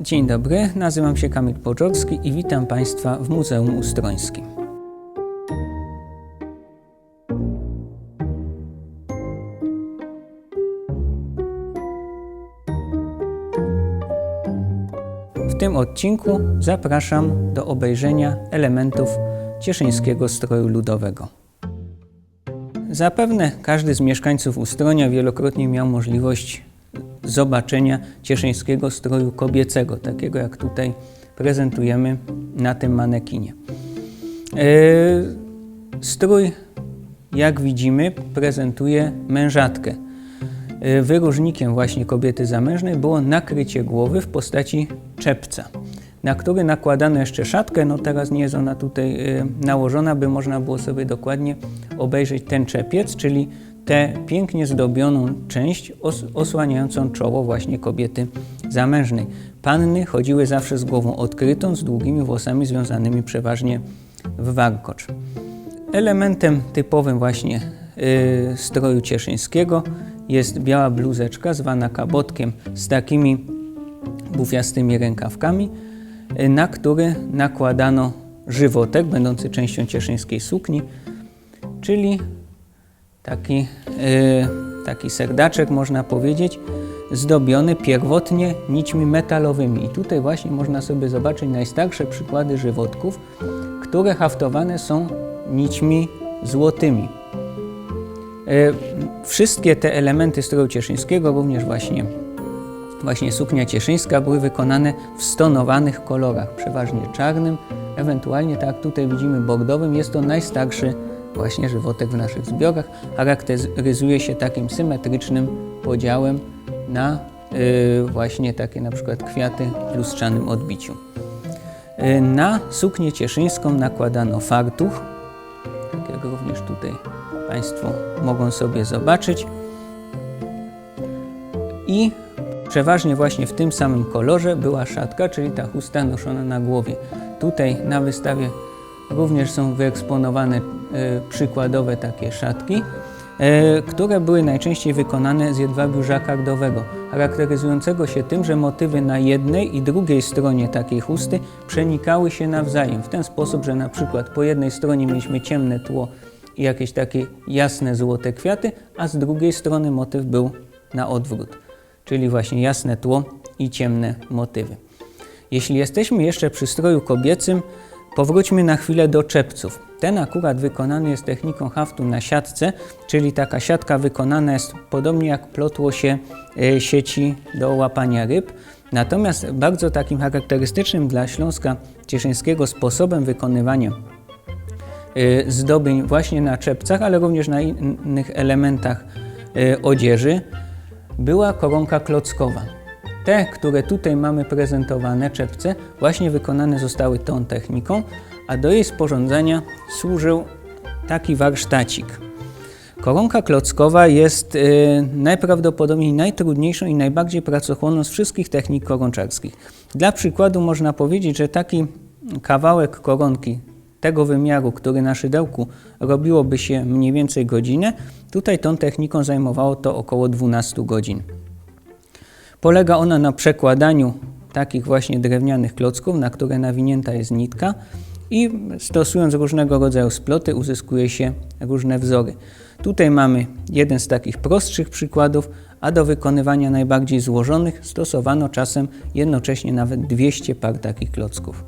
Dzień dobry, nazywam się Kamil Poczorski i witam Państwa w Muzeum Ustrońskim. W tym odcinku zapraszam do obejrzenia elementów cieszyńskiego stroju ludowego. Zapewne każdy z mieszkańców Ustronia wielokrotnie miał możliwość zobaczenia cieszyńskiego stroju kobiecego, takiego jak tutaj prezentujemy na tym manekinie. E, Strój, jak widzimy, prezentuje mężatkę. E, Wyróżnikiem właśnie kobiety zamężnej było nakrycie głowy w postaci czepca, na który nakładano jeszcze szatkę. No teraz nie jest ona tutaj e, nałożona, by można było sobie dokładnie obejrzeć ten czepiec, czyli tę pięknie zdobioną część os osłaniającą czoło właśnie kobiety zamężnej. Panny chodziły zawsze z głową odkrytą, z długimi włosami związanymi przeważnie w warkocz. Elementem typowym właśnie y, stroju cieszyńskiego jest biała bluzeczka zwana kabotkiem z takimi bufiastymi rękawkami, y, na który nakładano żywotek będący częścią cieszyńskiej sukni, czyli taki, y, taki serdaczek można powiedzieć, zdobiony pierwotnie nićmi metalowymi. I tutaj właśnie można sobie zobaczyć najstarsze przykłady żywotków, które haftowane są nićmi złotymi. E, Wszystkie te elementy stroju cieszyńskiego, również właśnie, właśnie suknia cieszyńska, były wykonane w stonowanych kolorach, przeważnie czarnym, ewentualnie tak jak tutaj widzimy bordowym. Jest to najstarszy właśnie żywotek w naszych zbiorach. Charakteryzuje się takim symetrycznym podziałem na y, właśnie takie na przykład kwiaty w lustrzanym odbiciu. Y, Na suknię cieszyńską nakładano fartuch, jak również tutaj Państwo mogą sobie zobaczyć. I przeważnie właśnie w tym samym kolorze była szatka, czyli ta chusta noszona na głowie. Tutaj na wystawie również są wyeksponowane e, przykładowe takie szatki, e, które były najczęściej wykonane z jedwabiu żakardowego, charakteryzującego się tym, że motywy na jednej i drugiej stronie takiej chusty przenikały się nawzajem w ten sposób, że na przykład po jednej stronie mieliśmy ciemne tło i jakieś takie jasne złote kwiaty, a z drugiej strony motyw był na odwrót, czyli właśnie jasne tło i ciemne motywy. Jeśli jesteśmy jeszcze przy stroju kobiecym, powróćmy na chwilę do czepców. Ten akurat wykonany jest techniką haftu na siatce, czyli taka siatka wykonana jest podobnie jak plotło się e, sieci do łapania ryb. Natomiast bardzo takim charakterystycznym dla Śląska Cieszyńskiego sposobem wykonywania e, zdobień właśnie na czepcach, ale również na innych elementach e, odzieży była koronka klockowa. Te, które tutaj mamy prezentowane, czepce, właśnie wykonane zostały tą techniką, a do jej sporządzenia służył taki warsztacik. Koronka klockowa jest y, najprawdopodobniej najtrudniejszą i najbardziej pracochłonną z wszystkich technik koronczarskich. Dla przykładu można powiedzieć, że taki kawałek koronki tego wymiaru, który na szydełku robiłoby się mniej więcej godzinę, tutaj tą techniką zajmowało to około 12 godzin. Polega ona na przekładaniu takich właśnie drewnianych klocków, na które nawinięta jest nitka i stosując różnego rodzaju sploty uzyskuje się różne wzory. Tutaj mamy jeden z takich prostszych przykładów, a do wykonywania najbardziej złożonych stosowano czasem jednocześnie nawet 200 par takich klocków.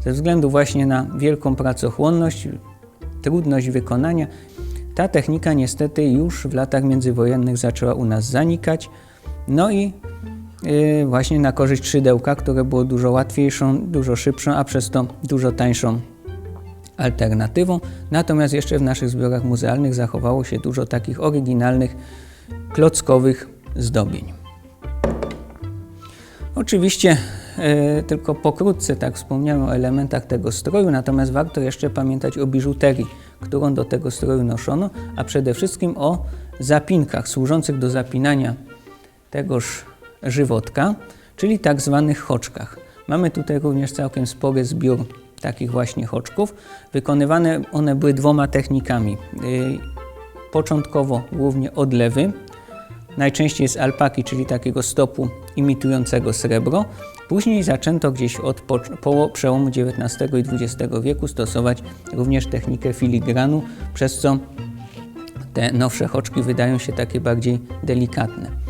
Ze względu właśnie na wielką pracochłonność, trudność wykonania, ta technika niestety już w latach międzywojennych zaczęła u nas zanikać. No i yy, właśnie na korzyść szydełka, które było dużo łatwiejszą, dużo szybszą, a przez to dużo tańszą alternatywą. Natomiast jeszcze w naszych zbiorach muzealnych zachowało się dużo takich oryginalnych, klockowych zdobień. Oczywiście e, tylko pokrótce tak wspomniałem o elementach tego stroju, natomiast warto jeszcze pamiętać o biżuterii, którą do tego stroju noszono, a przede wszystkim o zapinkach służących do zapinania tegoż żywotka, czyli tak zwanych choczkach. Mamy tutaj również całkiem spory zbiór takich właśnie choczków. Wykonywane one były dwoma technikami. Y, Początkowo głównie odlewy, najczęściej z alpaki, czyli takiego stopu imitującego srebro. Później zaczęto gdzieś od przełomu XIX i XX wieku stosować również technikę filigranu, przez co te nowsze choczki wydają się takie bardziej delikatne.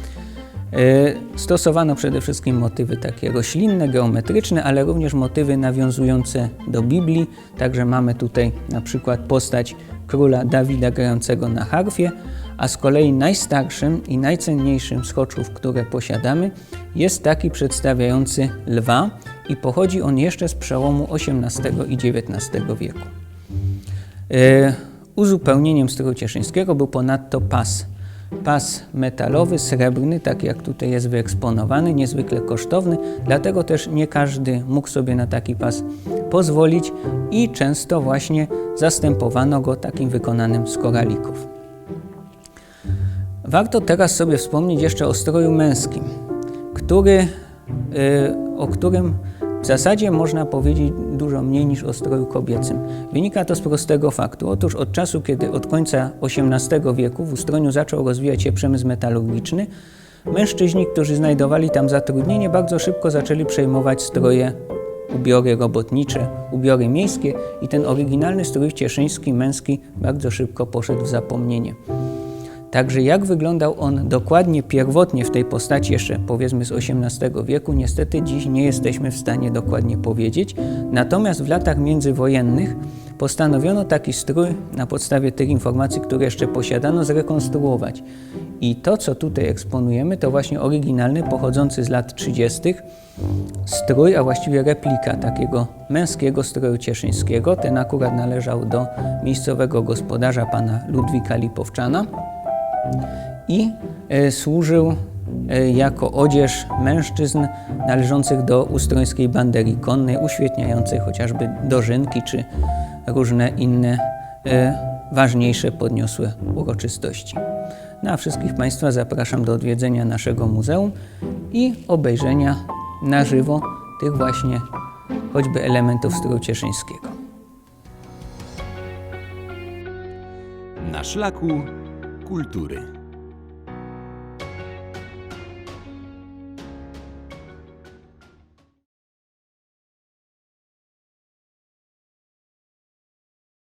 E, Stosowano przede wszystkim motywy takie roślinne, geometryczne, ale również motywy nawiązujące do Biblii. Także mamy tutaj na przykład postać króla Dawida grającego na harfie, a z kolei najstarszym i najcenniejszym z choczków, które posiadamy, jest taki przedstawiający lwa i pochodzi on jeszcze z przełomu XVIII i XIX wieku. E, Uzupełnieniem stroju cieszyńskiego był ponadto pas. Pas metalowy, srebrny, tak jak tutaj jest wyeksponowany, niezwykle kosztowny, dlatego też nie każdy mógł sobie na taki pas pozwolić i często właśnie zastępowano go takim wykonanym z koralików. Warto teraz sobie wspomnieć jeszcze o stroju męskim, który, y, o którym w zasadzie można powiedzieć dużo mniej niż o stroju kobiecym. Wynika to z prostego faktu. Otóż od czasu, kiedy od końca XVIII wieku w ustroniu zaczął rozwijać się przemysł metalurgiczny, mężczyźni, którzy znajdowali tam zatrudnienie, bardzo szybko zaczęli przejmować stroje, ubiory robotnicze, ubiory miejskie i ten oryginalny strój cieszyński, męski bardzo szybko poszedł w zapomnienie. Także jak wyglądał on dokładnie pierwotnie w tej postaci, jeszcze powiedzmy z XVIII wieku, niestety dziś nie jesteśmy w stanie dokładnie powiedzieć. Natomiast w latach międzywojennych postanowiono taki strój na podstawie tych informacji, które jeszcze posiadano, zrekonstruować. I to, co tutaj eksponujemy, to właśnie oryginalny, pochodzący z lat 30. strój, a właściwie replika takiego męskiego stroju cieszyńskiego. Ten akurat należał do miejscowego gospodarza, pana Ludwika Lipowczana i e, służył e, jako odzież mężczyzn należących do ustrońskiej banderii konnej, uświetniającej chociażby dożynki czy różne inne e, ważniejsze, podniosłe uroczystości. Na wszystkich Państwa zapraszam do odwiedzenia naszego muzeum i obejrzenia na żywo tych właśnie choćby elementów stroju cieszyńskiego. Na szlaku Culture.